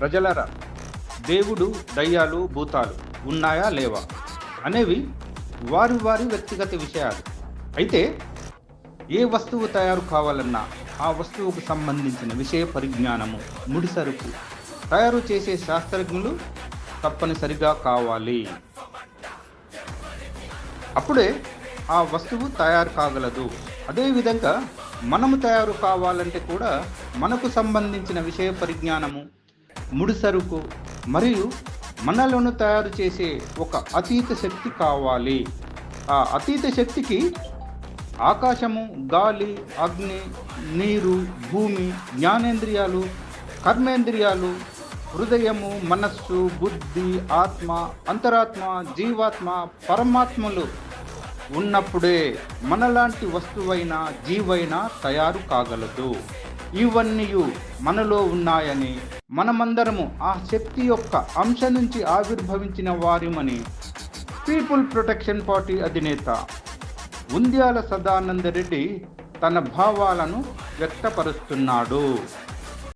ప్రజలరా దేవుడు దయ్యాలు భూతాలు ఉన్నాయా లేవా? అనేవి వారి వారి వ్యక్తిగత విషయాలు. అయితే ఏ వస్తువు తయారు కావాలన్నా ఆ వస్తువుకు సంబంధించిన విషయ పరిజ్ఞానము ముడిసరుకు. తయారు చేసే శాస్త్రజ్ఞులు తప్పనిసరిగా కావాలి. అప్పుడే ఆ వస్తువు తయారు కాగలదు. అదేవిధంగా మనము తయారు కావాలంటే కూడా మనకు సంబంధించిన విషయ పరిజ్ఞానము ముడిసరుకు మరియు మనలను తయారు చేసే ఒక అతీత శక్తి కావాలి. ఆ అతీత శక్తికి ఆకాశము గాలి అగ్ని నీరు భూమి జ్ఞానేంద్రియాలు కర్మేంద్రియాలు హృదయము మనస్సు బుద్ధి ఆత్మ అంతరాత్మ జీవాత్మ పరమాత్మలు ఉన్నప్పుడే మనలాంటి వస్తువైన జీవైన తయారు కాగలదు. ఇవన్నీ మనలో ఉన్నాయని మనమందరము ఆ శక్తి యొక్క అంశ నుంచి ఆవిర్భవించిన వారిమని పీపుల్ ప్రొటెక్షన్ పార్టీ అధినేత ఉంద్యాల సదానంద రెడ్డి తన భావాలను వ్యక్తపరుస్తున్నాడు.